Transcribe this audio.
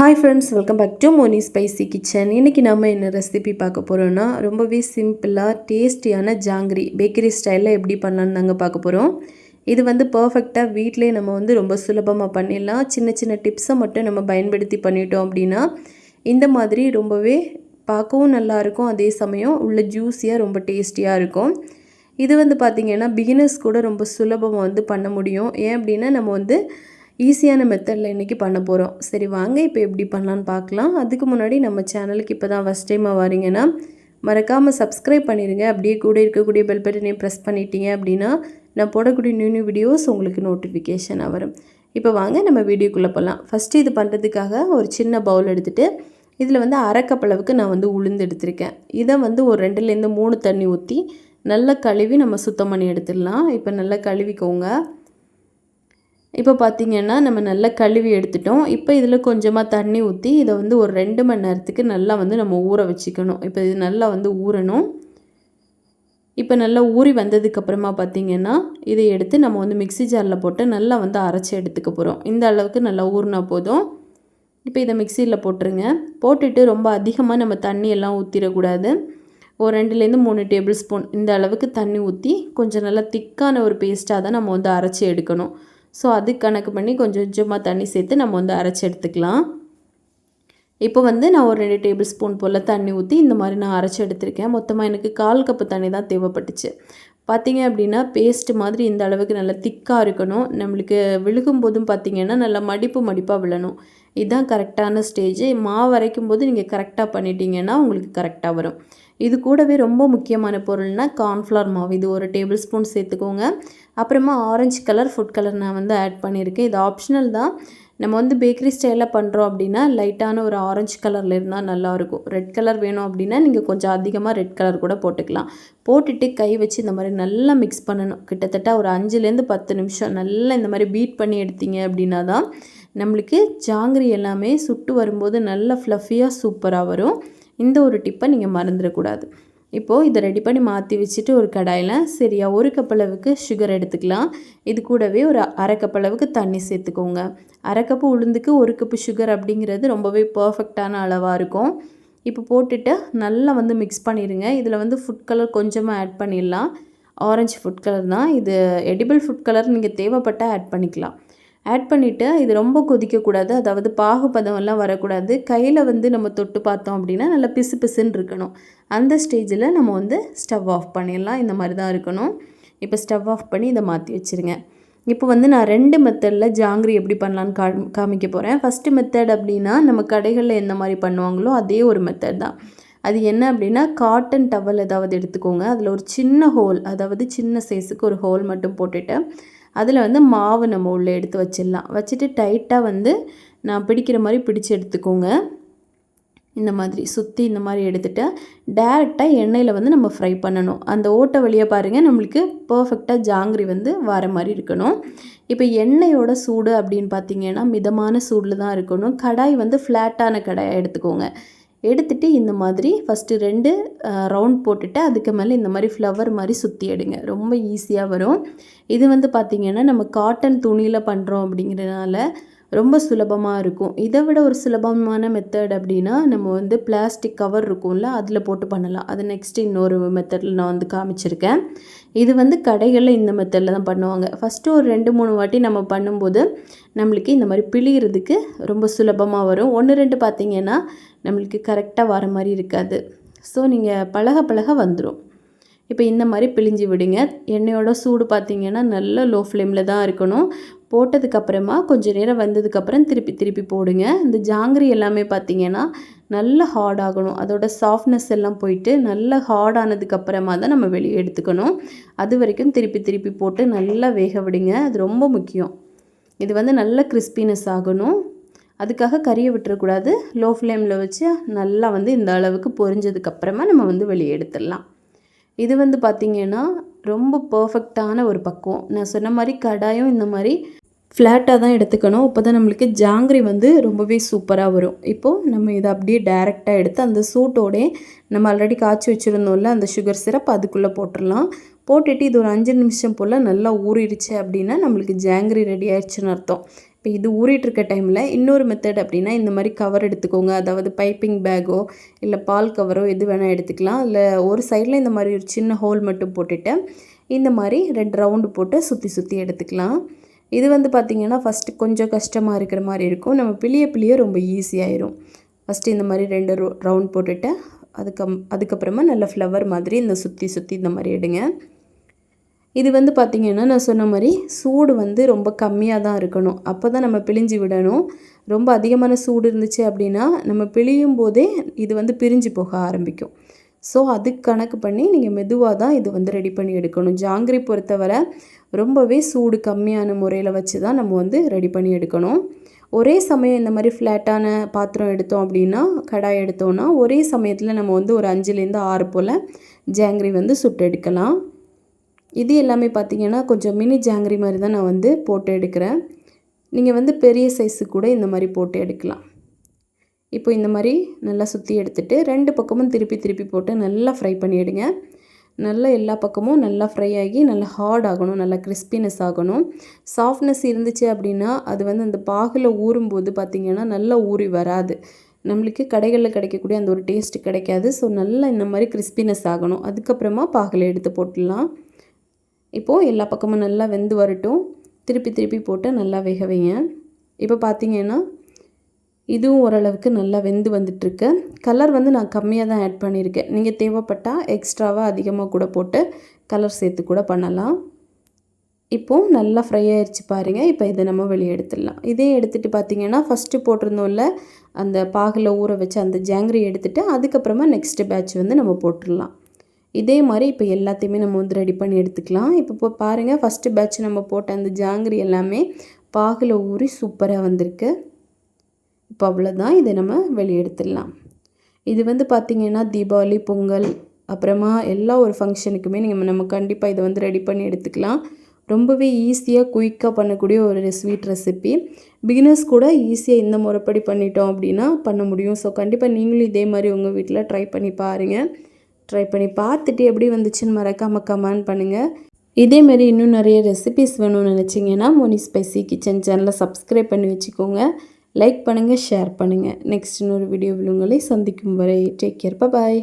Hi friends welcome back to Moni spicy kitchen இன்றைக்கி நம்ம என்ன ரெசிபி பார்க்க போகிறோன்னா ரொம்பவே சிம்பிளாக டேஸ்டியான ஜாங்கிரி பேக்கரி ஸ்டைலில் எப்படி பண்ணலான்னு தாங்க பார்க்க போகிறோம் இது வந்து பர்ஃபெக்டாக வீட்டிலே நம்ம வந்து ரொம்ப சுலபமாக பண்ணிடலாம். சின்ன சின்ன டிப்ஸை மட்டும் நம்ம பயன்படுத்தி பண்ணிட்டோம் அப்படின்னா இந்த மாதிரி ரொம்பவே பார்க்கவும் நல்லாயிருக்கும். அதே சமயம் உள்ள ஜூஸியாக ரொம்ப டேஸ்டியாக இருக்கும். இது வந்து பார்த்திங்கன்னா பிகினர்ஸ் கூட ரொம்ப சுலபமாக வந்து பண்ண முடியும். ஏன் அப்படின்னா நம்ம வந்து ஈஸியான மெத்தடில் இன்றைக்கி பண்ண போகிறோம் சரி வாங்க இப்போ எப்படி பண்ணலான்னு பார்க்கலாம். அதுக்கு முன்னாடி நம்ம சேனலுக்கு இப்போ தான் ஃபஸ்ட் டைமாக வரீங்கன்னா மறக்காமல் சப்ஸ்கிரைப் பண்ணிடுங்க அப்படியே கூட இருக்கக்கூடிய பெல் பட்டனையும் ப்ரெஸ் பண்ணிட்டீங்க அப்படின்னா நான் போடக்கூடிய நியூ நியூ வீடியோஸ் உங்களுக்கு நோட்டிஃபிகேஷனாக வரும். இப்போ வாங்க நம்ம வீடியோக்குள்ளே போகலாம் ஃபஸ்ட்டு இது பண்ணுறதுக்காக ஒரு சின்ன பவுல் எடுத்துகிட்டு இதில் வந்து அரைக்கப்பளவுக்கு நான் வந்து உளுந்து எடுத்திருக்கேன். இதை வந்து ஒரு ரெண்டுலேருந்து மூணு தண்ணி ஊற்றி நல்லா கழுவி நம்ம சுத்தம் பண்ணி எடுத்துடலாம். இப்போ நல்லா கழுவிக்கோங்க. இப்போ பார்த்திங்கன்னா நம்ம நல்லா கழுவி எடுத்துட்டோம். இப்போ இதில் கொஞ்சமாக தண்ணி ஊற்றி இதை வந்து ஒரு ரெண்டு மணி நேரத்துக்கு நல்லா வந்து நம்ம ஊற வச்சுக்கணும். இப்போ இது நல்லா வந்து ஊறணும். இப்போ நல்லா ஊறி வந்ததுக்கப்புறமா பார்த்திங்கன்னா இதை எடுத்து நம்ம வந்து மிக்சி ஜாரில் போட்டு நல்லா வந்து அரைச்சி எடுத்துக்க போகிறோம் இந்த அளவுக்கு நல்லா ஊறினா போதும். இப்போ இதை மிக்சியில் போட்டுருங்க. போட்டுட்டு ரொம்ப அதிகமாக நம்ம தண்ணியெல்லாம் ஊற்றிடக்கூடாது ஒரு ரெண்டுலேருந்து மூணு டேபிள் ஸ்பூன் இந்த அளவுக்கு தண்ணி ஊற்றி கொஞ்சம் நல்லா திக்கான ஒரு பேஸ்ட்டாக தான் நம்ம வந்து அரைச்சி எடுக்கணும். ஸோ அது கணக்கு பண்ணி கொஞ்சம் கொஞ்சமாக தண்ணி சேர்த்து நம்ம வந்து அரைச்சி எடுத்துக்கலாம். இப்போ வந்து நான் ஒரு ரெண்டு டேபிள் ஸ்பூன் போல் தண்ணி ஊற்றி இந்த மாதிரி நான் அரைச்சி எடுத்திருக்கேன். மொத்தமாக எனக்கு கால் கப்பு தண்ணி தான் தேவைப்பட்டுச்சு. பார்த்தீங்க அப்படின்னா பேஸ்ட்டு மாதிரி இந்த அளவுக்கு நல்லா திக்காக இருக்கணும். நம்மளுக்கு விழுகும் போதும் பார்த்திங்கன்னா நல்லா மடிப்பு மடிப்பாக விழணும். இதுதான் கரெக்டான ஸ்டேஜ் மாவு வரைக்கும் போது நீங்கள் கரெக்டாக பண்ணிட்டீங்கன்னா உங்களுக்கு கரெக்டாக வரும். இது கூடவே ரொம்ப முக்கியமான பொருள்னால் கார்ன்ஃப்ளவர் மாவு. இது ஒரு டேபிள் ஸ்பூன் சேர்த்துக்கோங்க. அப்புறமா ஆரஞ்சு கலர் ஃபுட் கலர் நான் வந்து ஆட் பண்ணியிருக்கேன். இது ஆப்ஷனல் தான். நம்ம வந்து பேக்கரி ஸ்டைலில் பண்ணுறோம் அப்படின்னா லைட்டான ஒரு ஆரஞ்சு கலரில் இருந்தால் நல்லாயிருக்கும். ரெட் கலர் வேணும் அப்படின்னா நீங்கள் கொஞ்சம் அதிகமாக ரெட் கலர் கூட போட்டுக்கலாம். போட்டுட்டு கை வச்சு இந்த மாதிரி நல்லா மிக்ஸ் பண்ணணும். கிட்டத்தட்ட ஒரு அஞ்சுலேருந்து பத்து நிமிஷம் நல்லா இந்த மாதிரி பீட் பண்ணி எடுத்தீங்க அப்படின்னா தான் நம்மளுக்கு ஜாங்கிரி எல்லாமே சுட்டு வரும்போது நல்லா ஃப்ளஃபியாக சூப்பராக வரும். இந்த ஒரு டிப்பை நீங்கள் மறந்துடக்கூடாது. இப்போது இதை ரெடி பண்ணி மாற்றி வச்சுட்டு ஒரு கடாயில் சரியா ஒரு கப்பளவுக்கு சுகர் எடுத்துக்கலாம். இது கூடவே ஒரு அரை கப்பளவுக்கு தண்ணி சேர்த்துக்கோங்க. அரை கப்பு உளுந்துக்கு ஒரு கப்பு சுகர் அப்படிங்கிறது ரொம்பவே பர்ஃபெக்டான அளவாக இருக்கும். இப்போ போட்டுட்டு நல்லா வந்து மிக்ஸ் பண்ணிடுங்க இதில் வந்து ஃபுட் கலர் கொஞ்சமாக ஆட் பண்ணிடலாம். ஆரஞ்சு ஃபுட் கலர் தான். இது எடிபிள் ஃபுட் கலர் நீங்கள் தேவைப்பட்டால் ஆட் பண்ணிக்கலாம். ஆட் பண்ணிவிட்டு இது ரொம்ப கொதிக்கக்கூடாது. அதாவது பாகுபதமெல்லாம் வரக்கூடாது. கையில் வந்து நம்ம தொட்டு பார்த்தோம் அப்படின்னா நல்லா பிசு பிசுன்னு இருக்கணும். அந்த ஸ்டேஜில் நம்ம வந்து ஸ்டவ் ஆஃப் பண்ணிடலாம். இந்த மாதிரி தான் இருக்கணும். இப்போ ஸ்டவ் ஆஃப் பண்ணி இதை மாற்றி வச்சுருங்க. இப்போ வந்து நான் ரெண்டு மெத்தடில் ஜாங்கிரி எப்படி பண்ணலான்னு கா காமிக்க போகிறேன் ஃபஸ்ட்டு மெத்தட் அப்படின்னா நம்ம கடைகளில் எந்த மாதிரி பண்ணுவாங்களோ அதே ஒரு மெத்தட் தான். அது என்ன அப்படின்னா காட்டன் டவல் ஏதாவது எடுத்துக்கோங்க. அதில் ஒரு சின்ன ஹோல் அதாவது சின்ன சைஸுக்கு ஒரு ஹோல் மட்டும் போட்டுட்டு அதில் வந்து மாவு நம்ம உள்ளே எடுத்து வச்சிடலாம். வச்சுட்டு டைட்டாக வந்து நான் பிடிக்கிற மாதிரி பிடிச்சி எடுத்துக்கோங்க. இந்த மாதிரி சுற்றி இந்த மாதிரி எடுத்துகிட்டு டேரெக்டாக எண்ணெயில் வந்து நம்ம ஃப்ரை பண்ணணும். அந்த ஓட்டை வழியாக பாருங்கள் நம்மளுக்கு பர்ஃபெக்டாக ஜாங்கிரி வந்து வர மாதிரி இருக்கணும். இப்போ எண்ணெயோட சூடு அப்படின்னு பார்த்தீங்கன்னா மிதமான சூடில் தான் இருக்கணும். கடாய் வந்து ஃப்ளாட்டான கடாயை எடுத்துக்கோங்க. எடுத்துகிட்டு இந்த மாதிரி ஃபஸ்ட்டு ரெண்டு ரவுண்ட் போட்டுட்டு அதுக்கு மேலே இந்த மாதிரி ஃப்ளவர் மாதிரி சுற்றி எடுங்க. ரொம்ப ஈஸியாக வரும். இது வந்து பார்த்திங்கன்னா நம்ம காட்டன் துணியில் பண்ணுறோம் அப்படிங்கிறதுனால ரொம்ப சுலபமாக இருக்கும். இதை விட ஒரு சுலபமான மெத்தட் அப்படின்னா நம்ம வந்து பிளாஸ்டிக் கவர் இருக்கும்ல அதில் போட்டு பண்ணலாம். அது நெக்ஸ்ட் இன்னொரு மெத்தடில் நான் வந்து காமிச்சிருக்கேன். இது வந்து கடைகளில் இந்த மெத்தடில் தான் பண்ணுவாங்க. ஃபஸ்ட்டு ஒரு ரெண்டு மூணு வாட்டி நம்ம பண்ணும்போது நம்மளுக்கு இந்த மாதிரி பிழிகிறதுக்கு ரொம்ப சுலபமாக வரும். ஒன்று ரெண்டு பார்த்திங்கன்னா நம்மளுக்கு கரெக்டாக வர மாதிரி இருக்காது. ஸோ நீங்கள் பழக பழக வந்துடும் இப்போ இந்த மாதிரி பிழிஞ்சு விடுங்க. எண்ணெயோட சூடு பார்த்திங்கன்னா நல்ல லோ ஃப்ளேமில் தான் இருக்கணும். போட்டதுக்கப்புறமா கொஞ்சம் நேரம் வந்ததுக்கப்புறம் திருப்பி திருப்பி போடுங்க. இந்த ஜாங்கிரி எல்லாமே பார்த்திங்கன்னா நல்ல ஹார்ட் ஆகணும். அதோட சாஃப்ட்னஸ் எல்லாம் போயிட்டு நல்ல ஹார்ட் ஆனதுக்கப்புறமா தான் நம்ம வெளியே எடுத்துக்கணும். அது வரைக்கும் திருப்பி திருப்பி போட்டு நல்லா வேக விடுங்க. அது ரொம்ப முக்கியம். இது வந்து நல்ல கிறிஸ்பினஸ் ஆகணும். அதுக்காக கறியை விட்டுறக்கூடாது. லோ ஃப்ளேமில் வச்சு நல்லா வந்து இந்த அளவுக்கு பொரிஞ்சதுக்கப்புறமா நம்ம வந்து வெளியே எடுத்துடலாம். இது வந்து பார்த்திங்கன்னா ரொம்ப பர்ஃபெக்டான ஒரு பக்குவம். நான் சொன்ன மாதிரி கடாயும் இந்த மாதிரி ஃப்ளாட்டாக தான் எடுத்துக்கணும். அப்போ தான் நம்மளுக்கு ஜாங்கிரி வந்து ரொம்பவே சூப்பராக வரும். இப்போது நம்ம இதை அப்படியே டேரெக்டாக எடுத்து அந்த சூட்டோடே நம்ம ஆல்ரெடி காய்ச்சி வச்சுருந்தோம்ல அந்த சுகர் சிரப் அதுக்குள்ளே போட்டுடலாம். போட்டுட்டு இது ஒரு அஞ்சு நிமிஷம் போல் நல்லா ஊறிடுச்சு அப்படின்னா நம்மளுக்கு ஜாங்கிரி ரெடி ஆயிடுச்சுன்னு அர்த்தம். இப்போ இது ஊறிட்டுருக்க டைமில் இன்னொரு மெத்தட் அப்படின்னா இந்த மாதிரி கவர் எடுத்துக்கோங்க. அதாவது பைப்பிங் பேக்கோ இல்லை பால் கவரோ எது வேணால் எடுத்துக்கலாம். இல்லை ஒரு சைடில் இந்த மாதிரி ஒரு சின்ன ஹோல் மட்டும் போட்டுட்டு இந்த மாதிரி ரெண்டு ரவுண்டு போட்டு சுற்றி சுற்றி எடுத்துக்கலாம். இது வந்து பார்த்திங்கன்னா ஃபஸ்ட்டு கொஞ்சம் கஷ்டமாக இருக்கிற மாதிரி இருக்கும். நம்ம பிளிய பிளிய ரொம்ப ஈஸியாயிரும் ஃபஸ்ட்டு இந்த மாதிரி ரெண்டு ரவுண்ட் போட்டுட்டு அதுக்கு அதுக்கப்புறமா நல்ல ஃப்ளவர் மாதிரி இந்த சுற்றி சுற்றி இந்த மாதிரி எடுங்க. இது வந்து பார்த்திங்கன்னா நான் சொன்ன மாதிரி சூடு வந்து ரொம்ப கம்மியாக தான் இருக்கணும். அப்போ தான் நம்ம பிழிஞ்சு விடணும். ரொம்ப அதிகமான சூடு இருந்துச்சு அப்படின்னா நம்ம பிழியும் போதே இது வந்து பிரிஞ்சு போக ஆரம்பிக்கும். ஸோ அதுக்கு கணக்கு பண்ணி நீங்கள் மெதுவாக தான் இது வந்து ரெடி பண்ணி எடுக்கணும். ஜாங்கிரி பொறுத்தவரை ரொம்பவே சூடு கம்மியான முறையில் வச்சு தான் நம்ம வந்து ரெடி பண்ணி எடுக்கணும். ஒரே சமயம் இந்த மாதிரி ஃப்ளாட்டான பாத்திரம் எடுத்தோம் அப்படின்னா கடாய் எடுத்தோன்னா ஒரே சமயத்தில் நம்ம வந்து ஒரு அஞ்சுலேருந்து ஆறு போல் ஜாங்கிரி வந்து சுட்டு எடுக்கலாம். இது எல்லாமே பார்த்திங்கன்னா கொஞ்சம் மினி ஜாங்கிரி மாதிரி தான் நான் வந்து போட்டு எடுக்கிறேன். நீங்கள் வந்து பெரிய சைஸு கூட இந்த மாதிரி போட்டு எடுக்கலாம். இப்போ இந்த மாதிரி நல்லா சுற்றி எடுத்துகிட்டு ரெண்டு பக்கமும் திருப்பி திருப்பி போட்டு நல்லா ஃப்ரை பண்ணிவிடுங்க நல்லா எல்லா பக்கமும் நல்லா ஃப்ரை ஆகி நல்லா ஹார்ட் ஆகணும் நல்லா கிறிஸ்பினஸ் ஆகணும். சாஃப்ட்னஸ் இருந்துச்சு அப்படின்னா அது வந்து அந்த பாகில் ஊறும்போது பார்த்திங்கன்னா நல்லா ஊறி வராது. நம்மளுக்கு கடைகளில் கிடைக்கக்கூடிய அந்த ஒரு டேஸ்ட் கிடைக்காது. ஸோ நல்லா இந்த மாதிரி கிறிஸ்பினஸ் ஆகணும். அதுக்கப்புறமா பாகில் எடுத்து போட்டுடலாம். இப்போது எல்லா பக்கமும் நல்லா வெந்து வரட்டும். திருப்பி திருப்பி போட்டு நல்லா வேக வைங்க. இப்போ பார்த்திங்கன்னா இதுவும் ஓரளவுக்கு நல்லா வெந்து வந்துட்டுருக்கு. கலர் வந்து நான் கம்மியாக தான் ஆட் பண்ணியிருக்கேன். நீங்கள் தேவைப்பட்டால் எக்ஸ்ட்ராவாக அதிகமாக கூட போட்டு கலர் சேர்த்து கூட பண்ணலாம். இப்போது நல்லா ஃப்ரை ஆயிடுச்சு பாருங்கள் இப்போ இதை நம்ம வெளியே எடுத்துடலாம். இதே எடுத்துகிட்டு பார்த்தீங்கன்னா ஃபஸ்ட்டு போட்டிருந்தோம்ல அந்த பாகில் ஊற வச்சு அந்த ஜாங்கிரி எடுத்துகிட்டு அதுக்கப்புறமா நெக்ஸ்ட்டு பேட்ச் வந்து நம்ம போட்டுடலாம். இதே மாதிரி இப்போ எல்லாத்தையுமே நம்ம வந்து ரெடி பண்ணி எடுத்துக்கலாம். இப்போ இப்போ பாருங்கள் ஃபஸ்ட்டு பேட்ச் நம்ம போட்ட அந்த ஜாங்கிரி எல்லாமே பாகில் ஊறி சூப்பராக வந்திருக்கு. இப்போ அவ்வளோதான். இதை நம்ம வெளியெடுத்துடலாம். இது வந்து பார்த்திங்கன்னா தீபாவளி பொங்கல் அப்புறமா எல்லா ஒரு ஃபங்க்ஷனுக்குமே நீங்கள் நம்ம கண்டிப்பாக இதை வந்து ரெடி பண்ணி எடுத்துக்கலாம். ரொம்பவே ஈஸியாக குயிக்காக பண்ணக்கூடிய ஒரு ஸ்வீட் ரெசிபி. பிகினர்ஸ் கூட ஈஸியாக இந்த முறைப்படி பண்ணிட்டோம் அப்படின்னா பண்ண முடியும். ஸோ கண்டிப்பாக நீங்களும் இதே மாதிரி உங்கள் வீட்டில் ட்ரை பண்ணி பாருங்கள் ட்ரை பண்ணி பார்த்துட்டு எப்படி வந்துச்சுன்னு மறக்காமல் கமெண்ட் பண்ணுங்கள் இதேமாரி இன்னும் நிறைய ரெசிபிஸ் வேணும்னு நினச்சிங்கன்னா மோனி ஸ்பைசி கிச்சன் சேனலை சப்ஸ்கிரைப் பண்ணி வச்சுக்கோங்க. லைக் பண்ணுங்கள் ஷேர் பண்ணுங்கள் நெக்ஸ்ட் இன்னொரு வீடியோவில் உங்களை சந்திக்கும் வரை டேக் கேர் பாய்